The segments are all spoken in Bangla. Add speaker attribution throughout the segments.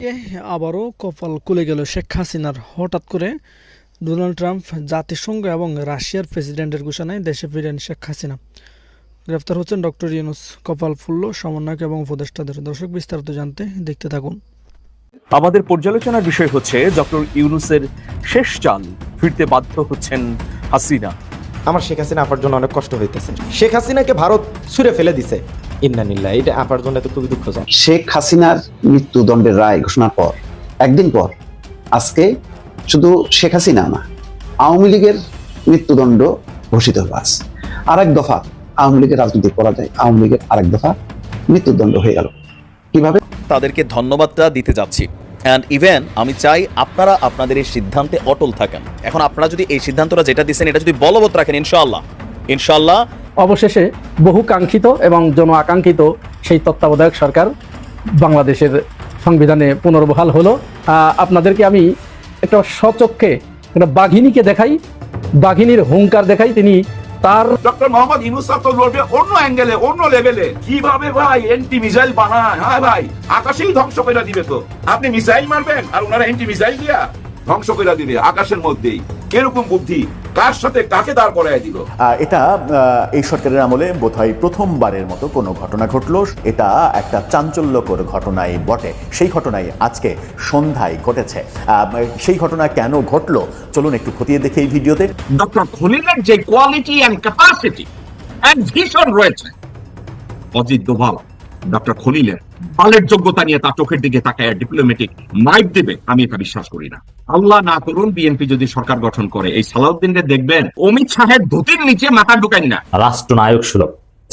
Speaker 1: এ আবারও কপাল খুলে গেল শেখ হাসিনার। হঠাৎ করে ডোনাল্ড ট্রাম্প জাতিসংঘ এবং রাশিয়ার প্রেসিডেন্টের ঘোষণায় দেশে ফিরেন শেখ হাসিনা। গ্রেফতার হচ্ছেন ডক্টর ইউনুস কপাল ফুল্ল সমন্বয়ক এবং উপদেষ্টাদের। দর্শক বিস্তারিত জানতে দেখতে থাকুন।
Speaker 2: আমাদের পর্যালোচনার বিষয় হচ্ছে ডক্টর ইউনুসের শেষ চাল ফিরতে বাধ্য হচ্ছেন হাসিনা।
Speaker 3: আমার শেখ হাসিনা আপার জন্য অনেক কষ্ট হইতেছে। শেখ হাসিনাকে ভারত ছুঁড়ে ফেলে দিছে। ইন্নানিল্লাহ এটা আপার জন্য তো খুবই দুঃখজনক।
Speaker 4: শেখ হাসিনার মৃত্যুদণ্ডের রায় ঘোষণার পর একদিন পর আজকে শুধু শেখ হাসিনা না আওয়ামী লীগের মৃত্যুদণ্ড ঘোষিত হলো আজ। আরেক দফা আওয়ামী লীগের রাজনৈতিক পরাজয় আওয়ামী লীগের আরেক দফা মৃত্যুদণ্ড হয়ে গেল। কীভাবে?
Speaker 5: তাদেরকে ধন্যবাদটা দিতে যাচ্ছি। অ্যান্ড ইভেন আমি চাই আপনারা আপনাদের এই সিদ্ধান্তে অটল থাকেন। এখন আপনারা যদি এই সিদ্ধান্তটা যেটা দিচ্ছেন এটা যদি বলবৎ রাখেন ইনশাআল্লাহ। ইনশাআল্লাহ
Speaker 6: অবশেষে বহু কাঙ্ক্ষিত এবং জন আকাঙ্ক্ষিত সেই তত্ত্বাবধায়ক সরকার বাংলাদেশের সংবিধানে পুনর্বহাল হলো। আপনাদেরকে আমি একটা সচক্ষে একটা বাঘিনীকে দেখাই, বাঘিনীর হুঙ্কার দেখাই। তিনি তার
Speaker 7: ডক্টর মোহাম্মদ তো লড়বে অন্য অ্যাঙ্গেলে অন্য লেভেলে কীভাবে ভাই এন্টি মিসাইল বানায়? হ্যাঁ ভাই, আকাশেই ধ্বংস করে দিবে তো। আপনি মিসাইল মারবেন, আর ওনারা এন্টি মিসাইল দিয়া ধ্বংস করে দিবে আকাশের মধ্যেই। এরকম বুদ্ধি? কার সাথে কাকে দাঁড় করায় দিল?
Speaker 8: এটা এই সরকারের আমলে বোধহয় প্রথমবারের মতো কোনো ঘটনা ঘটলো। এটা একটা চাঞ্চল্যকর ঘটনাই বটে। সেই ঘটনাই আজকে সন্ধ্যায় ঘটেছে। আহ, সেই ঘটনা কেন ঘটলো? চলুন একটু খতিয়ে দেখে এই ভিডিওতে।
Speaker 7: ডক্টর খলিলের যে quality and capacity and vision রয়েছে। অজিত দোভাল ডক্টর খলিলের বালের যোগ্যতা নিয়ে তার চোখের দিকে তাকায় ডিপ্লোম্যাটিক মাইক দেবে, আমি এটা বিশ্বাস করি না। আল্লাহ না করুন, বিএনপি যদি সরকার গঠন করে। এই সালাউদ্দিনকে দেখবেন, অমিত শাহের ধুতির নিচে মাথা ঢুকাই না।
Speaker 9: রাষ্ট্রনায়ক সুলভ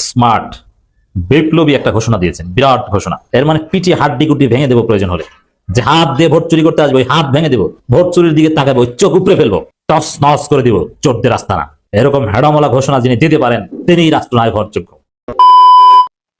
Speaker 9: স্মার্ট বিপ্লবী একটা ঘোষণা দিয়েছেন, বিরাট ঘোষণা। এর মানে পিটি হাড্ডি গুটি ভেঙে দেবো প্রয়োজন হলে। যে হাত দিয়ে ভোট চুরি করতে আসবে হাত ভেঙে দেবো। ভোট চুরির দিকে তাকাবো চোখ উপড়ে ফেলব। টস নস করে দিব চোরদের রাস্তা না এরকম হেডমলা ঘোষণা যিনি দিতে পারেন, তিনিই রাষ্ট্রনায়ক হওয়ার যোগ্য।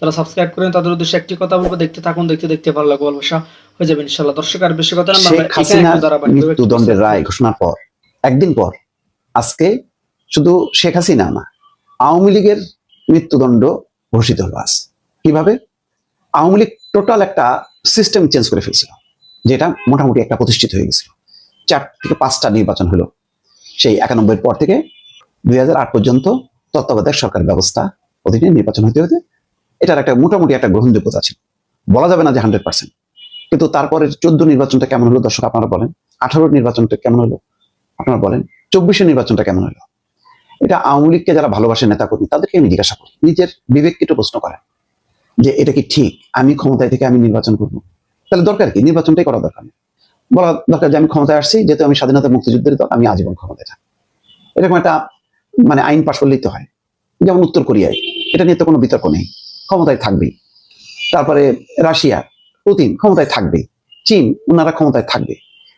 Speaker 1: যারা সাবস্ক্রাইব করেন তাদের উদ্দেশ্যে একটি কথা বলব দেখতে থাকুন দেখতে দেখতে ভালো লাগবে ভালোবাসা হয়ে যাবে ইনশাল্লাহ দর্শক আর বেশি কথা না
Speaker 4: মৃত্যুদণ্ডের রায় ঘোষণার পর একদিন পর আজকে শুধু শেখ হাসিনা না আওয়ামী লীগের মৃত্যুদণ্ড ঘোষিত হলো আজ। কীভাবে? আওয়ামী লীগ টোটাল একটা সিস্টেম চেঞ্জ করে ফেলছিল যেটা মোটামুটি একটা প্রতিষ্ঠিত হয়ে গেছিল। চার থেকে পাঁচটা নির্বাচন হলো। সেই একানব্বইয়ের পর থেকে দুই হাজার আট পর্যন্ত তত্ত্বাবধায়ক সরকার ব্যবস্থা অধীনে নির্বাচন হতে হতে এটার একটা মোটামুটি একটা গ্রহণযোগ্যতা ছিল। বলা যাবে না যে হান্ড্রেড পার্সেন্ট। কিন্তু তারপরে চোদ্দ নির্বাচনটা কেমন হলো দর্শক আপনারা বলেন? আঠারোর নির্বাচনটা কেমন হলো? আপনারা বলেন চব্বিশের নির্বাচনটা কেমন হলো? এটা আওয়ামী লীগকে যারা ভালোবাসে নেতা কর্মী তাদেরকে আমি জিজ্ঞাসা করি। নিজের বিবেককে একটু প্রশ্ন করেন যে, এটা কি ঠিক? আমি ক্ষমতায় থেকে আমি নির্বাচন করব? তাহলে দরকার কি? নির্বাচনটাই করা দরকার নেই। বলা দরকার যে, আমি ক্ষমতায় আসছি, যেহেতু আমি স্বাধীনতা মুক্তিযুদ্ধের দল, আমি আজীবন ক্ষমতায় থাকি এরকম একটা মানে আইন পাশ করলেই তো হয়। যেমন উত্তর কোরিয়ায়, এটা নিয়ে তো কোনো বিতর্ক নেই। ক্ষমতায় থাকবেই। তারপরে রাশিয়া, পুতিন ক্ষমতায় থাকবে। চীন ওনারা ক্ষমতায় থাকবে।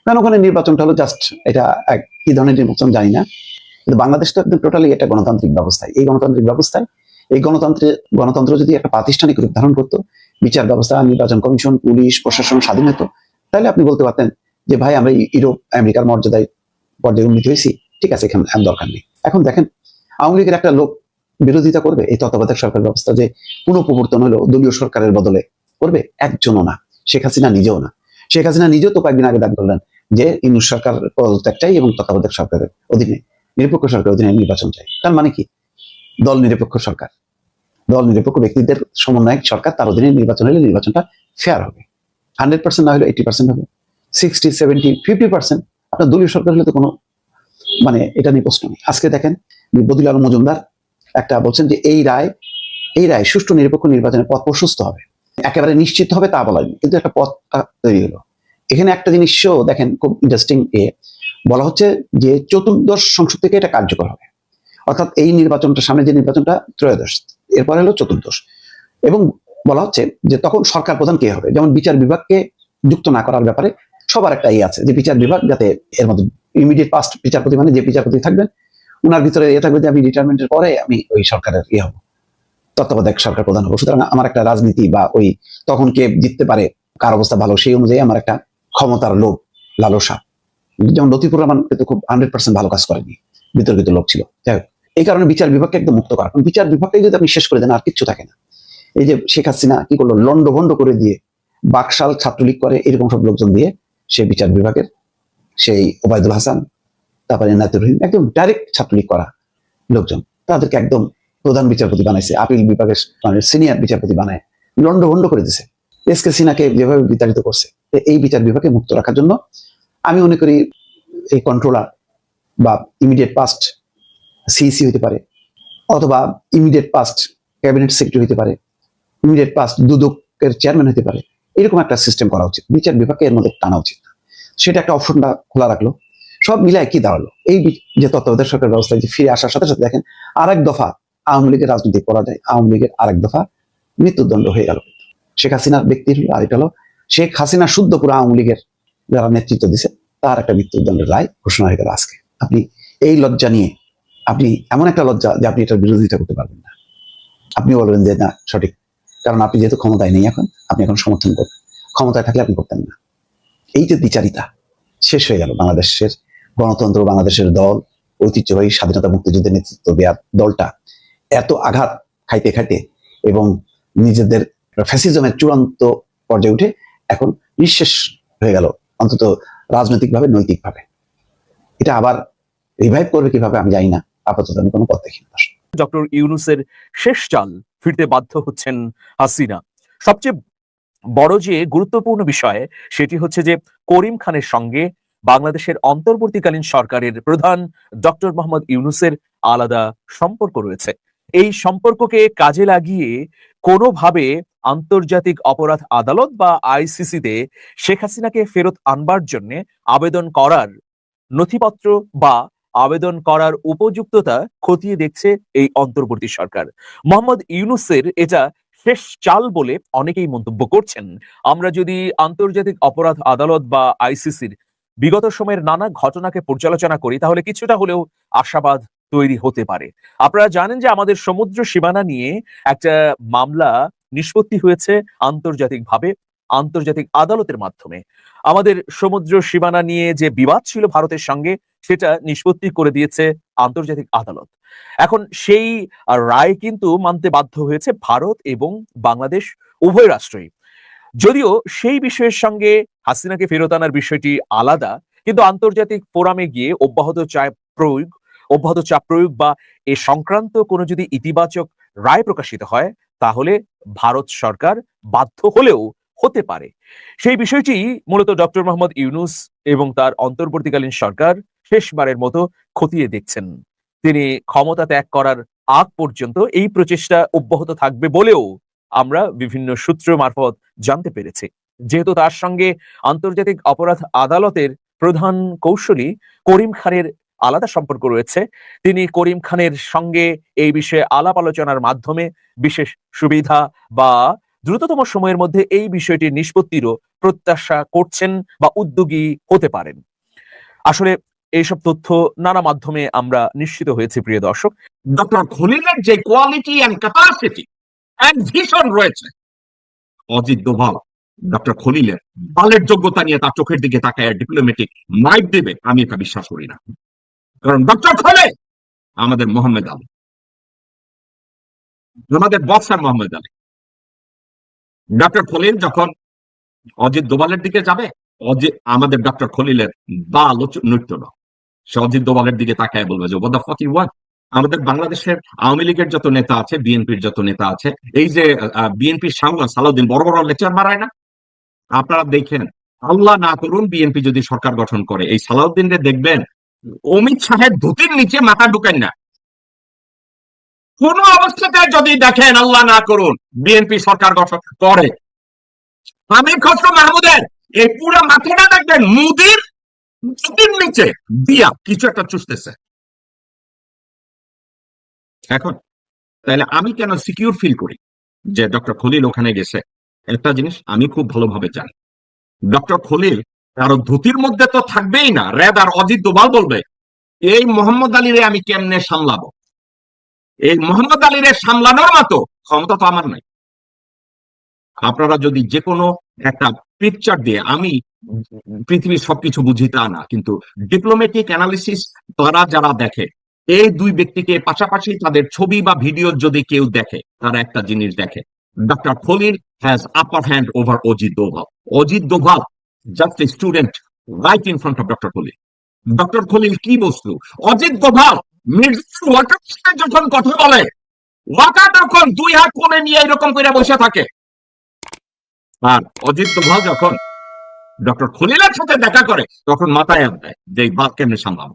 Speaker 4: কারণ ওখানে নির্বাচনটা হলো জাস্ট এটা এক, কি ধরনের নির্বাচন জানি না। কিন্তু বাংলাদেশ তো একদম টোটালি একটা গণতান্ত্রিক ব্যবস্থায়। এই গণতান্ত্রিক ব্যবস্থায়, এই গণতন্ত্রে, গণতন্ত্র যদি একটা প্রাতিষ্ঠানিক রূপ ধারণ করতো, বিচার ব্যবস্থা, নির্বাচন কমিশন, পুলিশ, প্রশাসন, স্বাধীন হতো, তাহলে আপনি বলতে পারতেন যে, ভাই, আমরা ইউরোপ, আমেরিকার মর্যাদায় পর্যায়ে উন্নীত হয়েছি। ঠিক আছে এখানে দরকার নেই। এখন দেখেন, আওয়ামী লীগের একটা লোক বিরোধিতা করবে, এই তত্ত্বাবধায়ক সরকার ব্যবস্থা যে পুনঃপ্রবর্তন হলো দলীয় সরকারের বদলে করবে, একজনও না, শেখ হাসিনা নিজেও না। শেখ হাসিনা নিজেও তো কয়েকদিন আগে দাবি করলেন যে ইনুস সরকার পদত্যাগটাই এবং তত্ত্বাবধায়ক সরকারের অধীনে, নিরপেক্ষ সরকারের অধীনে নির্বাচন চাই। তার মানে কি? দল নিরপেক্ষ সরকার। দল নিরপেক্ষ ব্যক্তিদের সমন্বয়ক সরকার, তার অধীনে নির্বাচন হলে নির্বাচনটা ফেয়ার হবে। হান্ড্রেড পার্সেন্ট না হলে এইটি পার্সেন্ট হবে। সিক্সটি সেভেন্টি ফিফটি পার্সেন্ট আপনার দলীয় সরকার হলে তো কোনো মানে এটা নিয়ে প্রশ্ন নেই। আজকে দেখেন বদিল আলম মজুমদার একটা বলছেন যে এই রায় এই রায় সুষ্ঠু নিরপেক্ষ নির্বাচনের পথ প্রশস্ত হবে। একেবারে নিশ্চিত হবে তা বলা কিন্তু একটা পথটা তৈরি হলো। এখানে একটা জিনিসও দেখেন খুব ইন্টারেস্টিং এ, বলা হচ্ছে যে চতুর্দশ সংসদ থেকে এটা কার্যকর হবে। অর্থাৎ এই নির্বাচনটা সামনে যে নির্বাচনটা ত্রয়োদশ, এরপরে হলো চতুর্দশ। এবং বলা হচ্ছে যে তখন সরকার প্রধান কে হবে? যেমন বিচার বিভাগকে যুক্ত না করার ব্যাপারে সবার একটা ইয়ে আছে যে বিচার বিভাগ যাতে এর মধ্যে ইমিডিয়েট পাস্ট বিচারপতি মানে যে বিচারপতি থাকবেন ওনার ভিতরে এ থাকবে যে আমি রিটায়ারমেন্টের পরে আমি ওই সরকারের ইয়ে হব। তত্ত্বাবধায়ক সরকার প্রধান হব। সুতরাং আমার একটা রাজনীতি বা ওই তখন কে জিততে পারে, কার অবস্থা ভালো সেই অনুযায়ী আমার একটা ক্ষমতার লোভ, লালসা। যেমন লতিফুর রহমান কিন্তু খুব হান্ড্রেড পার্সেন্ট ভালো কাজ করেনি, বিতর্কিত লোক ছিল। যাই হোক, এই কারণে বিচার বিভাগকে একদম মুক্ত করা। বিচার বিভাগকে যদি আপনি শেষ করে দেন, আর কিচ্ছু থাকে না। এই যে শেখ হাসিনা কি করল লন্ড ভন্ড করে দিয়ে বাকশাল ছাত্রলীগ করে, এরকম সব লোকজন দিয়ে সে বিচার বিভাগের, সেই ওবায়দুল হাসান তারপরে নাতুর রহিম একদম ডাইরেক্ট ছাত্রলীগ করা লোকজন। তাদেরকে একদম প্রধান বিচারপতি বানাইছে, আপিল বিভাগের মানে সিনিয়র বিচারপতি বানায় লন্ড ভন্ড করে দিছে। এস কে সিনাকে যেভাবে বিতাড়িত করছে এই বিচার বিভাগকে মুক্ত রাখার জন্য আমি মনে করি এই কন্ট্রোলার বা ইমিডিয়েট পাস্ট সিইসি হতে পারে, অথবা ইমিডিয়েট পাস্ট ক্যাবিনেট সেক্রেটারি হতে পারে ইমিডিয়েট পাস্ট দুদকের চেয়ারম্যান হতে পারে, এরকম একটা সিস্টেম করা উচিত। বিচার বিভাগকে এর মধ্যে টানা উচিত। সেটা একটা অপশনটা খোলা রাখল। সব মিলায় কি দাঁড়াল। এই যে তত্ত্বাবধায়ক সরকার ব্যবস্থায় যে ফিরে আসার সাথে সাথে দেখেন, আরেক দফা আওয়ামী লীগের রাজনীতি করা যায়, আওয়ামী লীগের আরেক দফা মৃত্যুদণ্ড হয়ে গেল। শেখ হাসিনার ব্যক্তির হলো আরেকটা হলো শেখ হাসিনা শুদ্ধ পুরো আওয়ামী লীগের যারা নেতৃত্ব দিছে, তার একটা মৃত্যুদণ্ডের রায় ঘোষণা হয়ে গেল আজকে। আপনি এই লজ্জা নিয়ে, আপনি এমন একটা লজ্জা যে আপনি এটার বিরোধিতা করতে পারবেন না। আপনি বলবেন যে না, সঠিক। কারণ আপনি যেহেতু ক্ষমতায় নেই এখন, আপনি এখন সমর্থন করবেন। ক্ষমতায় থাকলে আপনি করতেন না। এই যে দ্বিচারিতা, শেষ হয়ে গেল বাংলাদেশের গণতন্ত্র বাংলাদেশের দল, ঐতিহ্যবাহী স্বাধীনতা মুক্তিযুদ্ধের নেতৃত্ব দেওয়া দলটা এত আঘাত খাইতে খাইতে এবং নিজেদের ফ্যাসিজমের চূড়ান্ত পর্যায়ে উঠে এখন নিঃশেষ হয়ে গেল, অন্তত রাজনৈতিকভাবে, নৈতিকভাবে। এটা আবার রিভাইভ করবে কীভাবে আমি জানি না। আপাতত আমি কোনো পথ দেখি না
Speaker 2: ডক্টর ইউনুসের শেষ চাল ফিরতে বাধ্য হচ্ছেন হাসিনা। সবচেয়ে বড় যে গুরুত্বপূর্ণ বিষয়, সেটি হচ্ছে যে করিম খানের সঙ্গে বাংলাদেশের অন্তর্বর্তীকালীন সরকারের প্রধান ডক্টর মোহাম্মদ ইউনুসের আলাদা সম্পর্ক রয়েছে। এই সম্পর্ককে কাজে লাগিয়ে কোনোভাবে আন্তর্জাতিক অপরাধ আদালত বা আইসিসিতে শেখ হাসিনাকে ফেরত আনবার জন্য আবেদন করার নথিপত্র বা আবেদন করার উপযুক্ততা খতিয়ে দেখছে এই অন্তর্বর্তী সরকার। মোহাম্মদ ইউনুসের এটা শেষ চাল বলে অনেকেই মন্তব্য করছেন। আমরা যদি আন্তর্জাতিক অপরাধ আদালত বা আইসিসির বিগত সময়ের নানা ঘটনাকে পর্যালোচনা করি, তাহলে কিছুটা হলেও আশাবাদ তৈরি হতে পারে। আপনারা জানেন যে আমাদের সমুদ্র সীমানা নিয়ে একটা মামলা নিষ্পত্তি হয়েছে আন্তর্জাতিকভাবে, আন্তর্জাতিক আদালতের মাধ্যমে। আমাদের সমুদ্র সীমানা নিয়ে যে বিবাদ ছিল ভারতের সঙ্গে, সেটা নিষ্পত্তি করে দিয়েছে আন্তর্জাতিক আদালত। এখন সেই রায় কিন্তু মানতে বাধ্য হয়েছে ভারত এবং বাংলাদেশ উভয় রাষ্ট্রই। যদিও সেই বিষয়ের সঙ্গে হাসিনাকে ফেরত আনার বিষয়টি আলাদা, কিন্তু আন্তর্জাতিক ফোরামে গিয়ে অব্যাহত চাপ প্রয়োগ, অব্যাহত চাপ প্রয়োগ বা এ সংক্রান্ত কোনো যদি ইতিবাচক রায় প্রকাশিত হয়, তাহলে ভারত সরকার বাধ্য হলেও হতে পারে। সেই বিষয়টি মূলত ডক্টর মোহাম্মদ ইউনুস এবং তার অন্তর্বর্তীকালীন সরকার শেষবারের মতো খতিয়ে দেখছেন। তিনি ক্ষমতা ত্যাগ করার আগ পর্যন্ত এই প্রচেষ্টা অব্যাহত থাকবে বলেও আমরা বিভিন্ন সূত্র মারফত জানতে পেরেছি। যেহেতু তার সঙ্গে আন্তর্জাতিক অপরাধ আদালতের প্রধান কৌশলী করিম খানের আলাদা সম্পর্ক রয়েছে, তিনি করিম খানের সঙ্গে এই বিষয়ে আলাপ আলোচনার মাধ্যমে বিশেষ সুবিধা বা দ্রুততম সময়ের মধ্যে এই বিষয়টি নিষ্পত্তিরও প্রত্যাশা করছেন বা উদ্যোগী হতে পারেন। আসলে এইসব তথ্য নানা মাধ্যমে আমরা নিশ্চিত হয়েছি, প্রিয় দর্শক।
Speaker 7: ডক্টর খলিলের যে quality and capacity and vision রয়েছে। অজিত দোভাল, ডক্টর খলিলের বালের যোগ্যতা নিয়ে তার চোখের দিকে তাকায় ডিপ্লোমেটিক মাইক দেবে, আমি এটা বিশ্বাস করি না। কারণ ডক্টর খলে আমাদের মোহাম্মদ আলী। আমাদের বক্সার মোহাম্মদ আলী। ডক্টর খলিল যখন অজিত দোভালের দিকে যাবে অজিত আমাদের ডক্টর খলিলের বাল নৃত্য না সে অজিত দোভালের দিকে তাকায় বলবে যে ওদা ফকি ওয়ান আমাদের বাংলাদেশের আওয়ামী লীগের যত নেতা আছে, বিএনপির যত নেতা আছে, এই যে বিএনপির সাংবাদ সালাউদ্দিন বড় বড় লেকচার মারায় না? আপনারা দেখেন, আল্লাহ না করুন বিএনপি যদি সরকার গঠন করে। এই সালাউদ্দিনদের দেখবেন, অমিত শাহের ধুতির নিচে মাথা ঢুকেন না। কোন অবস্থাতে যদি দেখেন, আল্লাহ না করুন, বিএনপি সরকার গঠন করে। আমির খসরু মাহমুদের, এই পুরো মাথাটা দেখবেন, মুদির মুদির নিচে। দিয়া, কিছু একটা চুষতেছে। এখন তাহলে আমি কেন সিকিউর ফিল করি যে ডক্টর খলিল ওখানে গেছে? একটা জিনিস আমি খুব ভালোভাবে জানি। ডক্টর খলিল কারও ধুতির মধ্যে তো থাকবেই না রেদ আর অজিত দোভাল বলবে, এই মোহাম্মদ আলীরে আমি কেমনে সামলাবো? এই মোহাম্মদ আলীরে সামলানোর মতো ক্ষমতা তো আমার নাই। আপনারা যদি যে কোনো একটা পিকচার দিয়ে, আমি পৃথিবীর সবকিছু বুঝি তা না, কিন্তু ডিপ্লোমেটিক অ্যানালিসিস তারা যারা দেখে এই দুই ব্যক্তিকে পাশাপাশি তাদের ছবি বা ভিডিও যদি কেউ দেখে, তারা একটা জিনিস দেখে। Doctor Khalil has upper hand over Ajit Doval Ajit Doval just a student right in front of doctor Khalil doctor Khalil কি বস্তু? অজিত দোভাল যখন কথা বলে ওয়াকা তখন দুই হাত কোলে নিয়ে এরকম করে বসে থাকে। আর অজিত দোভাল যখন ডক্টর খলিলের সাথে দেখা করে, তখন মাথায় দেয় যে বাদ কেমনে সামলাবো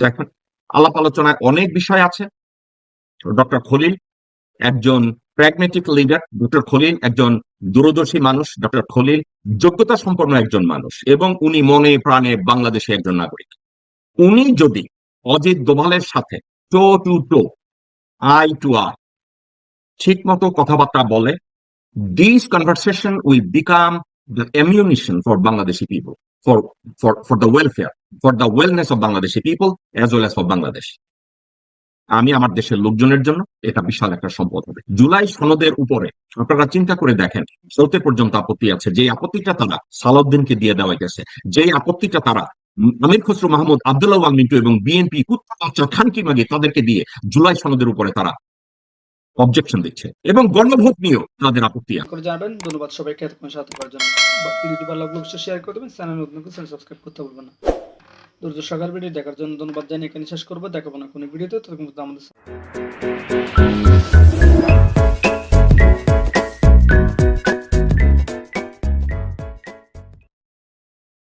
Speaker 7: এখন আলাপ আলোচনায় অনেক বিষয় আছে। ডক্টর খলিল একজন প্র্যাগমেটিক লিডার ডক্টর খলিল একজন দূরদর্শী মানুষ ডক্টর খলিল যোগ্যতা সম্পন্ন একজন মানুষ এবং উনি মনে প্রাণে বাংলাদেশে একজন নাগরিক। উনি যদি অজিত দোভালের সাথে toe to toe eye to eye ঠিক মতো কথাবার্তা বলে this conversation will become the ammunition for Bangladeshi people, for, for, for the welfare, for the wellness of Bangladeshi people, as well as for Bangladesh. আমি আমার দেশের লোকজনের জন্য এটা বিশাল একটা সম্পদ হবে জুলাই সনদের উপরে আপনারা চিন্তা করে দেখেন চলতে পর্যন্ত আপত্তি আছে যে আপত্তিটা তারা সালাউদ্দিনকে দিয়ে দেওয়া গেছে যে আপত্তিটা তারা আমির খসরু মাহমুদ আব্দুল্লাহ মিন্টু এবং বিএনপি কুত্তা খানকি মাগে তাদেরকে দিয়ে জুলাই সনদের উপরে তারা অবজেকশন দিচ্ছে এবং গণভোট নিয়েও তাদের আপত্তি
Speaker 1: করে জানাবেন। ধন্যবাদ সবাইকে এতক্ষণ সাথে থাকার জন্য। শেয়ার করে দেবেন। চ্যানেল নতুন চ্যানেল সাবস্ক্রাইব করতে ভুলবেন না। দুর্য সকাল ভিডিও দেখার জন্য ধন্যবাদ জানিয়ে এখানে শেষ করব। দেখাবো না কোনো ভিডিওতে। পর্যন্ত আমাদের